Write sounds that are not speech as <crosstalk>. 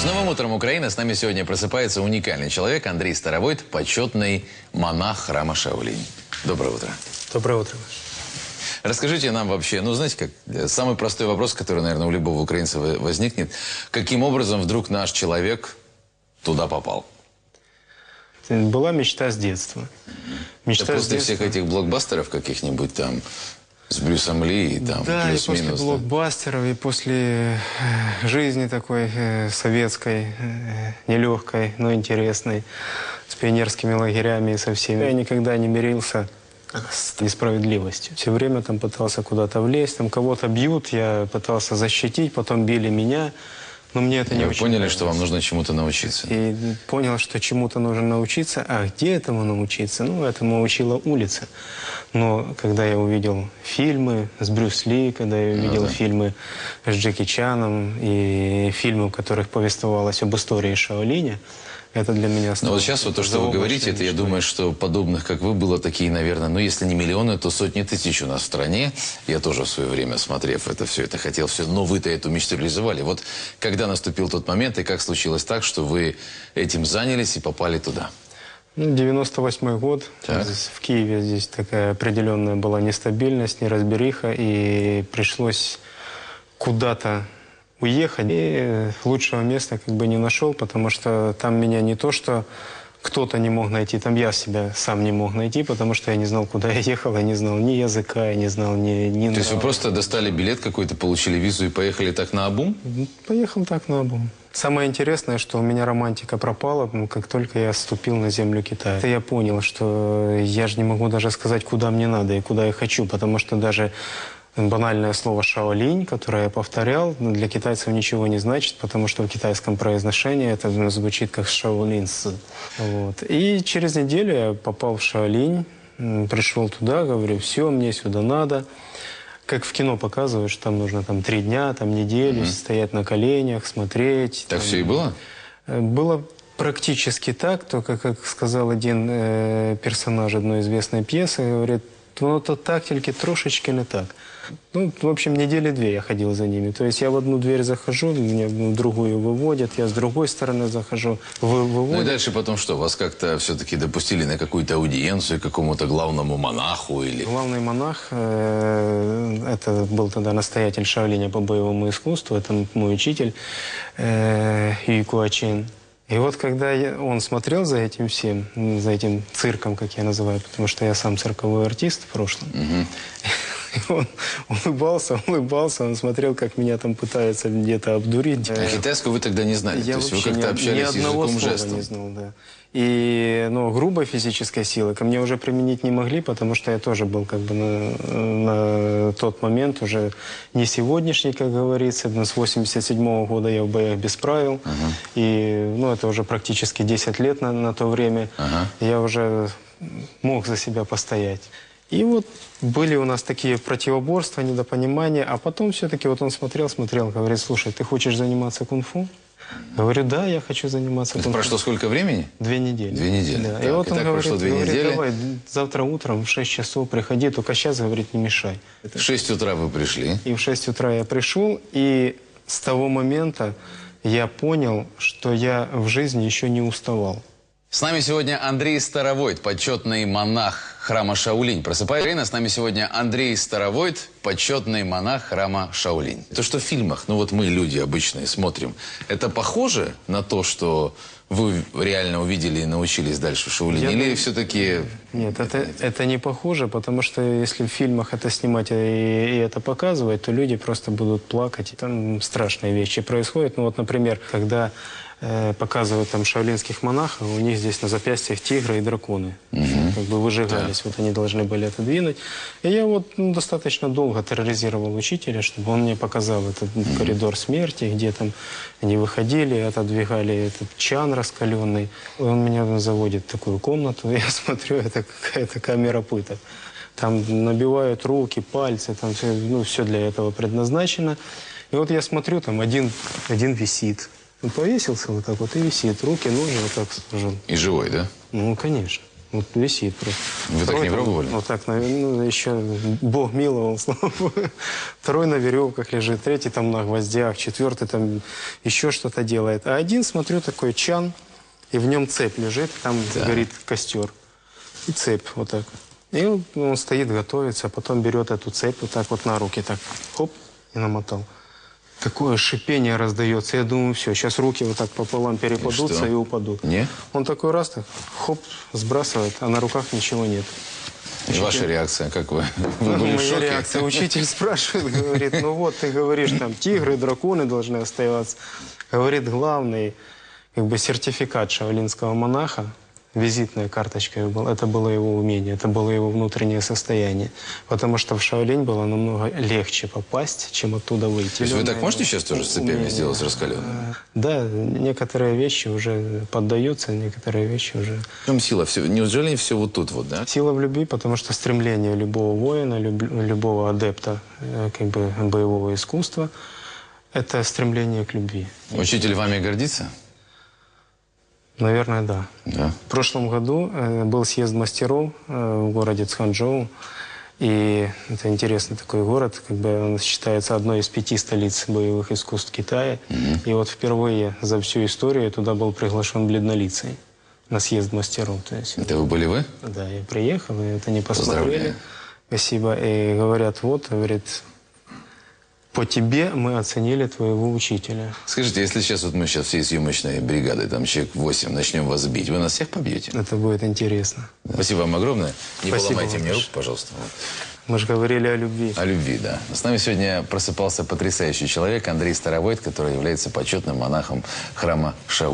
С новым утром Украина. С нами сегодня просыпается уникальный человек Андрей Старовойт, почетный монах храма Шаолинь. Доброе утро. Доброе утро. Расскажите нам вообще, ну, знаете, как э, самый простой вопрос, который, наверное, у любого украинца во- возникнет. Каким образом вдруг наш человек туда попал? Была мечта с детства. Мечта с после детства. всех этих блокбастеров каких-нибудь там с Брюсом Ли и там Да, и после плюс-минус. да? блокбастеров, и после э, жизни такой э, советской, э, нелегкой, но интересной, с пионерскими лагерями и со всеми. Я никогда не мирился с несправедливостью. Все время там пытался куда-то влезть, там кого-то бьют, я пытался защитить, потом били меня, но мне это И не вы очень поняли, нравилось. что вам нужно чему-то научиться. И понял, что чему-то нужно научиться. А где этому научиться? Ну, этому учила улица. Но когда я увидел фильмы с Брюс Ли, когда я увидел фильмы с Джеки Чаном и фильмы, в которых повествовалось об истории Шаолиня, это для меня Но стало... вот сейчас вот то, что вы говорите, это я думаю, что подобных, как вы, было такие, наверное, ну, если не миллионы, то сотни тысяч у нас в стране. Я тоже в свое время, смотрев это все, это хотел все, но вы-то эту мечту реализовали. Вот когда наступил тот момент, и как случилось так, что вы этим занялись и попали туда? Ну, 98 год. Так. Здесь, в Киеве здесь такая определенная была нестабильность, неразбериха, и пришлось куда-то уехать. И лучшего места как бы не нашел, потому что там меня не то, что кто-то не мог найти, там я себя сам не мог найти, потому что я не знал, куда <laughs> я ехал, я не знал ни языка, я не знал ни... ни То есть вы нрава. просто достали билет какой-то, получили визу и поехали так на обум? Поехал так на обум. Самое интересное, что у меня романтика пропала, как только я ступил на землю Китая. Это я понял, что я же не могу даже сказать, куда мне надо и куда я хочу, потому что даже банальное слово «шаолинь», которое я повторял, для китайцев ничего не значит, потому что в китайском произношении это звучит как «шаолинс». Вот. И через неделю я попал в Шаолинь, пришел туда, говорю, все, мне сюда надо. Как в кино показывают, что там нужно там три дня, там неделю, стоять на коленях, смотреть. Так там. все и было? Э, Было практически так, только, как сказал один э, персонаж одной известной пьесы, говорит, ну то так, тільки трошечки не так. Ну, в общем, недели две я ходил за ними. То есть я в одну дверь захожу, меня в другую выводят, я с другой стороны захожу, вы, Ну и выводят. дальше потом что? Вас как-то все-таки допустили на какую-то аудиенцию какому-то главному монаху или... Главный монах, э, это был тогда настоятель Шаолиня по боевому искусству, это мой учитель э, Юй Куачин. И вот когда я- он смотрел за этим всем, за этим цирком, как я называю, потому что я сам цирковой артист в прошлом, и <laughs> он улыбался, улыбался, он смотрел, как меня там пытаются где-то обдурить. А китайского вы тогда не знали? Я То есть вы как-то общались ни одного языком слова жестом? не знал, да. И, ну, грубой физической силы ко мне уже применить не могли, потому что я тоже был как бы на, на тот момент уже не сегодняшний, как говорится. Но с 87 года я в боях без правил. И, ну, это уже практически 10 лет на, на то время. Ага. Я уже мог за себя постоять. И вот были у нас такие противоборства, недопонимания, а потом все-таки вот он смотрел, смотрел, говорит, слушай, ты хочешь заниматься кунг-фу? Говорю, да, я хочу заниматься кунг-фу. прошло сколько времени? Две недели. Две недели. Да. Так, и вот и он говорит, прошло две говорит, недели. давай, завтра утром в 6 часов приходи, только сейчас, говорит, не мешай. В 6 утра вы пришли. И в 6 утра я пришел, и с того момента я понял, что я в жизни еще не уставал. С нами сегодня Андрей Старовойт, почетный монах храма Шаолинь. Просыпай, Ирина, с нами сегодня Андрей Старовойт, почетный монах храма Шаолинь. То, что в фильмах, ну вот мы, люди обычные, смотрим, это похоже на то, что вы реально увидели и научились дальше в Шаолине? Я Или все-таки... Нет, это, это не похоже, потому что если в фильмах это снимать и, и это показывать, то люди просто будут плакать. Там страшные вещи происходят. Ну вот, например, когда э, показывают там шаолинских монахов, у них здесь на запястьях тигры и драконы. Как бы выжигались, вот они должны были отодвинуть. И я вот ну, достаточно долго терроризировал учителя, чтобы он мне показал этот коридор смерти, где там они выходили, отодвигали этот чан раскаленный. Он меня заводит в такую комнату, <laughs> я смотрю, это какая-то камера пыток. Там набивают руки, пальцы, там все, ну, все для этого предназначено. И вот я смотрю, там один, один висит. Он повесился вот так вот и висит. Руки, ноги вот так сложил. И живой, да? Ну, конечно. Вот висит просто. Вы так не там, пробовали? Вот так, наверное, ну, еще Бог миловал, <laughs> слава Богу. Второй на веревках лежит, третий там на гвоздях, четвертый там еще что-то делает. А один, смотрю, такой чан, и в нем цепь лежит, там горит костер. И цепь вот так. И он, он стоит, готовится, а потом берет эту цепь вот так вот на руки, так, хоп, и намотал. Такое шипение раздается. Я думаю, все, сейчас руки вот так пополам перепадутся что? и, упадут. Не? Он такой раз так, хоп, сбрасывает, а на руках ничего нет. И ваша реакция, как вы? <laughs> Вы Ну, были моя шоке? реакция. Учитель спрашивает, говорит, ну вот ты говоришь, там тигры, драконы должны оставаться. Говорит, главный как бы сертификат шаолинского монаха, визитная карточка его была, это было его умение, это было его внутреннее состояние. Потому что в Шаолинь было намного легче попасть, чем оттуда выйти. То есть вы так можете сейчас тоже с цепями Умение. сделать раскаленными? Да, некоторые вещи уже поддаются, некоторые вещи уже... В чем сила? Все, неужели все вот тут вот, да? Сила в любви, потому что стремление любого воина, люб- любого адепта э, как бы боевого искусства – это стремление к любви. Учитель вами гордится? Наверное, да. Да. В прошлом году э, был съезд мастеров э, в городе Цханчжоу. И это интересный такой город, как бы он считается одной из пяти столиц боевых искусств Китая. И вот впервые за всю историю туда был приглашен бледнолицей на съезд мастеров. То есть, Это вы были вы? Да, я приехал, и это не посмотрели. Спасибо. И говорят, вот, говорит, по тебе мы оценили твоего учителя. Скажите, если сейчас вот мы сейчас всей съемочной бригадой, там человек 8, начнем вас бить, вы нас всех побьете? Это будет интересно. Спасибо вам огромное. Не Спасибо поломайте мне руку, пожалуйста. Мы же говорили о любви. О любви, да. С нами сегодня просыпался потрясающий человек Андрей Старовойт, который является почетным монахом храма Шау.